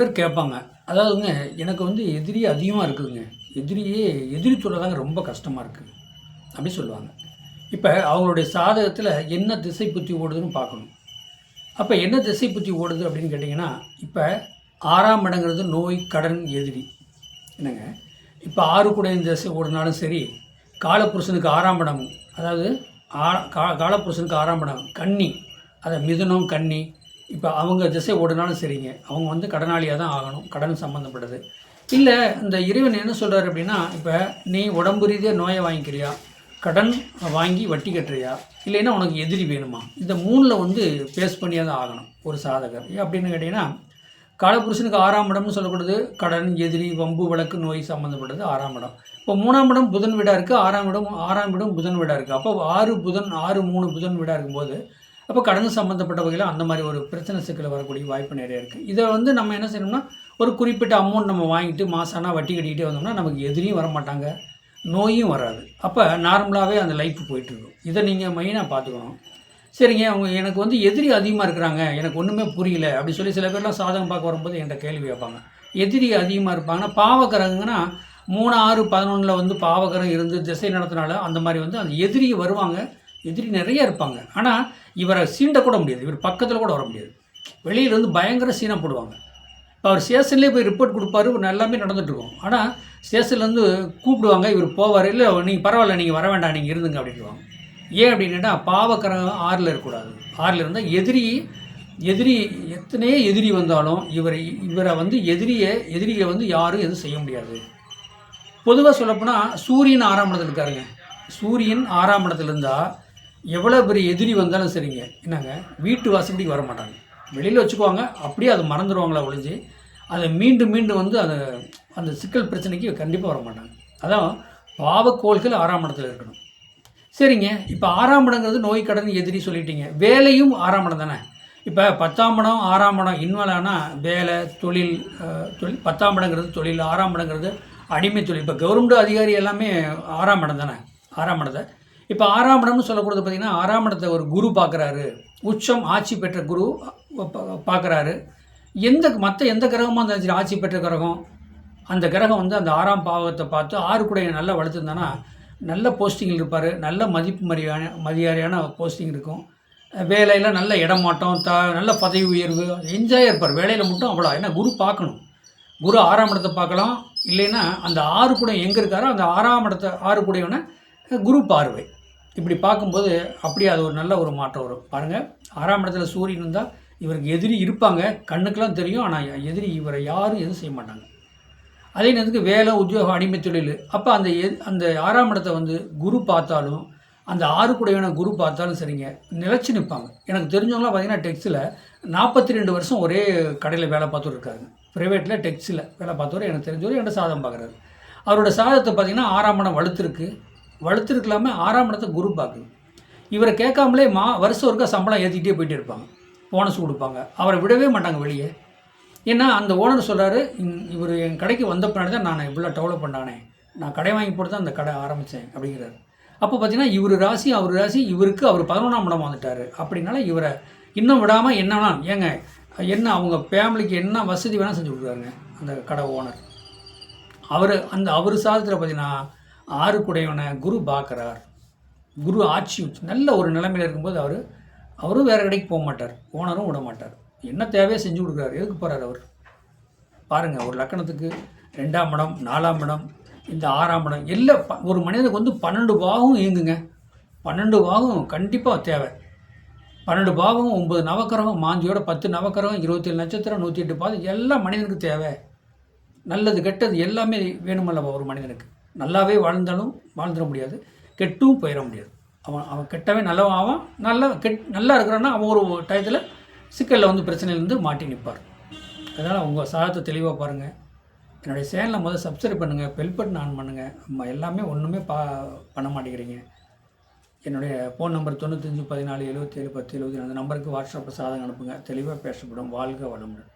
பேர் கேட்பாங்க. அதாவதுங்க எனக்கு வந்து எதிரி அதிகமாக இருக்குதுங்க. எதிரியே எதிரி தாங்க ரொம்ப கஷ்டமாக இருக்குது அப்படி சொல்லுவாங்க. இப்போ அவங்களுடைய சாதகத்தில் என்ன திசை புத்தி ஓடுதுன்னு பார்க்கணும். அப்போ என்ன திசை புத்தி ஓடுது அப்படின்னு கேட்டிங்கன்னா இப்போ ஆறாம் இடங்கிறது நோய் கடன் எதிரி. என்னங்க? இப்போ ஆறு கூட இந்த திசை ஓடுனாலும் சரி காலப்புருஷனுக்கு ஆறாம் இடம். அதாவது ஆ கா காலப்புருஷனுக்கு ஆறாம் இடம். கன்னி. அதை மிதுனம் கன்னி. இப்போ அவங்க திசை ஓடினாலும் சரிங்க. அவங்க வந்து கடனாளியாக தான் ஆகணும். கடன் சம்மந்தப்பட்டது இல்லை இந்த இறைவன் என்ன சொல்கிறார் அப்படின்னா இப்போ நீ உடம்பு ரீதியாக நோயை வாங்கிக்கிறியா? கடன் வாங்கி வட்டி கட்டுறியா? இல்லைன்னா உனக்கு எதிரி வேணுமா? இந்த மூணில் வந்து பேஸ் பண்ணியாக தான் ஆகணும் ஒரு சாதகர். ஏன் அப்படின்னு கேட்டிங்கன்னா காலபுருஷனுக்கு ஆறாம் இடம்னு சொல்லப்படுது கடன் எதிரி வம்பு வழக்கு நோய் சம்மந்தப்பட்டது ஆறாம் இடம். இப்போ மூணாம் இடம் புதன் வீடாக இருக்குது ஆறாம் இடம் ஆறாம் இடம் புதன் வீடாக இருக்குது அப்போ ஆறு புதன் ஆறு மூணு புதன் வீடாக இருக்கும்போது அப்போ கடன் சம்மந்தப்பட்ட வகையில் அந்த மாதிரி ஒரு பிரச்சனை சிக்கல் வரக்கூடிய வாய்ப்பு நிறைய இருக்குது இதை வந்து நம்ம என்ன செய்யணும்னா ஒரு குறிப்பிட்ட அமௌண்ட் நம்ம வாங்கிட்டு மாசானா வட்டி கட்டிக்கிட்டே வந்தோம்னா நமக்கு எதிரியும் வர மாட்டாங்க நோயும் வராது. அப்போ நார்மலாகவே அந்த லைஃப் போயிட்டுருக்கும் இதை நீங்கள் மெயினாக பார்த்துக்கணும். சரிங்க அவங்க எனக்கு வந்து எதிரி அதிகமாக இருக்கிறாங்க எனக்கு ஒன்றுமே புரியல அப்படி சொல்லி சில பேர்லாம் சாதகம் பார்க்க வரும்போது என்கிட்ட கேள்வி வைப்பாங்க எதிரி அதிகமாக இருப்பாங்கன்னா பாவக்கரங்கன்னா மூணு ஆறு பதினொன்றில் வந்து பாவகரம் இருந்து திசை நடத்தினால அந்த மாதிரி வந்து அந்த எதிரி வருவாங்க எதிரி நிறைய இருப்பாங்க. ஆனால் இவரை சீண்டக்கூட முடியாது. இவர் பக்கத்தில் கூட வர முடியாது. வெளியில் வந்து பயங்கர சீனம் போடுவாங்க. இப்போ அவர் ஸ்டேஷன்லேயே போய் ரிப்போர்ட் கொடுப்பாரு. எல்லாமே நடந்துகிட்ருக்கும் ஆனால் ஸ்டேஷன்லேருந்து கூப்பிடுவாங்க இவர் போவார். இல்லை நீங்கள் பரவாயில்ல நீங்கள் வர வேண்டாம். நீங்கள் இருந்துங்க. அப்படின்வாங்க ஏன் அப்படின்னா பாவக்கரம் ஆறில் இருக்கக்கூடாது. ஆறில் இருந்தால் எதிரி எதிரி எத்தனையோ எதிரி வந்தாலும் இவரை இவரை வந்து எதிரியை எதிரியை வந்து யாரும் எதுவும் செய்ய முடியாது. பொதுவாக சொல்லப்போனால் சூரியன் ஆறாம் இடத்துல இருக்காருங்க. சூரியன் ஆறாம் இடத்துல இருந்தால் எவ்வளோ பெரிய எதிரி வந்தாலும் சரிங்க. என்னங்க? வீட்டு வாசப்படிக்கு வர மாட்டாங்க வெளியில் வச்சுக்குவாங்க. அப்படியே அதை மறந்துடுவாங்களா ஒழிஞ்சு. அதை மீண்டும் மீண்டும் வந்து அந்த அந்த சிக்கல் பிரச்சனைக்கு கண்டிப்பாக வர மாட்டாங்க அதான் பாவக்கோள்கள் ஆறாம் இடத்துல இருக்கணும். சரிங்க. இப்போ ஆறாம் இடங்கிறது நோய் கடன் எதிரி சொல்லிட்டீங்க. வேலையும் ஆறாம் இடம் தானே? இப்போ பத்தாம் இடம் ஆறாம் இடம் இன்வால்வ் வேலை தொழில் தொழில் பத்தாம் இடங்கிறது தொழில் ஆறாம் இடங்கிறது அடிமை தொழில். இப்போ கவர்மெண்ட் அதிகாரி எல்லாமே ஆறாம் இடம் தானே? ஆறாம் இடத்தை இப்போ ஆறாம் இடம்னு சொல்லக்கூடாது பார்த்தீங்கன்னா ஆறாம் இடத்தை ஒரு குரு பார்க்குறாரு உச்சம் ஆட்சி பெற்ற குரு பார்க்குறாரு எந்த மற்ற எந்த கிரகமாக இருந்தாலும் ஆட்சி பெற்ற கிரகம் அந்த கிரகம் வந்து அந்த ஆறாம் பாவத்தை பார்த்து ஆறு கூட நல்லா வளர்த்துருந்தானா நல்ல போஸ்டிங்கில் இருப்பார். நல்ல மதிப்பு மரியாதை மரியாதையான போஸ்டிங் இருக்கும். வேலையில் நல்ல இடமாட்டம் த நல்ல பதவி உயர்வு என்ஜாயாக இருப்பார். வேலையில் மட்டும் அவ்வளோ ஏன்னா குரு பார்க்கணும். குரு ஆறாம் இடத்தை பார்க்கலாம். இல்லைன்னா அந்த ஆறு கூட எங்கே இருக்காரோ அந்த ஆறாம் இடத்தை ஆறு கூடையவன குரு பார்வை. இப்படி பார்க்கும்போது அப்படியே அது ஒரு நல்ல ஒரு மாற்றம் வரும். பாருங்கள் ஆறாம் இடத்துல சூரியன் இருந்தால் இவருக்கு எதிரி இருப்பாங்க. கண்ணுக்கெல்லாம் தெரியும் ஆனால் எதிரி இவரை யாரும் எதுவும் செய்ய மாட்டாங்க. அதே நேரத்துக்கு வேலை உத்தியோகம் அடிமை தொழில். அப்போ அந்த எ- அந்த ஆறாம் இடத்தை வந்து குரு பார்த்தாலும் அந்த ஆறு கூடையான குரு பார்த்தாலும் சரிங்க நிலச்சி நிற்பாங்க. எனக்கு தெரிஞ்சவங்களாம் பார்த்தீங்கன்னா டெக்ஸில் நாற்பத்தி ரெண்டு வருஷம் ஒரே கடையில் வேலை பார்த்துட்டு இருக்காங்க ப்ரைவேட்டில் டெக்ஸில் வேலை பார்த்தவர் எனக்கு தெரிஞ்சவர் என்கிட்ட சாதம் பார்க்குறாரு அவரோட சாதத்தை பார்த்தீங்கன்னா ஆறாம் இடம் வலுத்திருக்கு வலுத்திருக்கலாம ஆறாம் இடத்த குரு பார்க்குது. இவரை கேட்காமலே மா வருஷம் ஒருக்கா சம்பளம் ஏற்றிக்கிட்டே போயிட்டு இருப்பாங்க. போனஸ் கொடுப்பாங்க. அவரை விடவே மாட்டாங்க வெளியே. ஏன்னா அந்த ஓனர் சொல்கிறாரு இவர் என் கடைக்கு வந்த பின்னாடி தான் நான் இவ்வளோ டெவலப் பண்ணானே. நான் கடை வாங்கி போட்டு தான் அந்த கடை ஆரம்பித்தேன் அப்படிங்கிறாரு. அப்போ பார்த்தீங்கன்னா இவர் ராசி அவர் ராசி இவருக்கு அவர் பதினொன்றாம் இடம் வந்துட்டார். அப்படின்னால இவரை இன்னும் விடாமல் என்னன்னா ஏங்க என்ன அவங்க ஃபேமிலிக்கு என்ன வசதி வேணால் செஞ்சு கொடுக்குறாருங்க அந்த கடை ஓனர் அவர் அந்த அவர் சாதத்தில் பார்த்தீங்கன்னா ஆறு குடையவனை குரு பார்க்குறார் குரு ஆட்சி நல்ல ஒரு நிலைமையில் இருக்கும்போது அவர் அவரும் வேறு கடைக்கு போக மாட்டார். ஓனரும் விட மாட்டார். என்ன தேவையோ செஞ்சு கொடுக்குறாரு. எதுக்கு போகிறார் அவர்? பாருங்கள் ஒரு லக்கணத்துக்கு ரெண்டாம் இடம் நாலாம் இடம் இந்த ஆறாம் இடம் எல்லாம் ப- ஒரு மனிதனுக்கு வந்து பன்னெண்டு பாகம் இயங்குங்க. பன்னெண்டு பாகம் கண்டிப்பாக தேவை. பன்னெண்டு பாகம் ஒம்பது நவக்கிரகம் மாந்தியோட பத்து நவக்கிரகம் இருபத்தேழு நட்சத்திரம் நூற்றி எட்டு பாதம் எல்லாம் மனிதனுக்கு தேவை. நல்லது கெட்டது எல்லாமே வேணுமல்லவா ஒரு மனிதனுக்கு? நல்லாவே வாழ்ந்தாலும் வாழ்ந்துட முடியாது. கெட்டும் போயிட முடியாது. அவன் அவன் கெட்டவன் நல்லவன் ஆவான். நல்ல கெட் நல்லா இருக்கிறான்னா அவன் ஒரு டயத்தில் சிக்கலில் வந்து பிரச்சனையிலேருந்து மாட்டி நிற்பார் அதனால் உங்கள் சாதத்தை தெளிவாக பாருங்கள் என்னுடைய சேனலை முதல்ல சப்ஸ்கிரைப் பண்ணுங்கள் பெல் பட்டன் ஆன் பண்ணுங்கள் நம்ம எல்லாமே ஒன்றுமே பா பண்ண மாட்டேங்கிறீங்க. என்னுடைய ஃபோன் நம்பர் தொண்ணூத்தஞ்சு பதினாலு எழுபத்தேழு பத்து எழுபத்தி அந்த நம்பருக்கு வாட்ஸ்அப்பில் சாதகம் அனுப்புங்க. தெளிவாக பேசப்படும். வாழ்க வளமுடன்.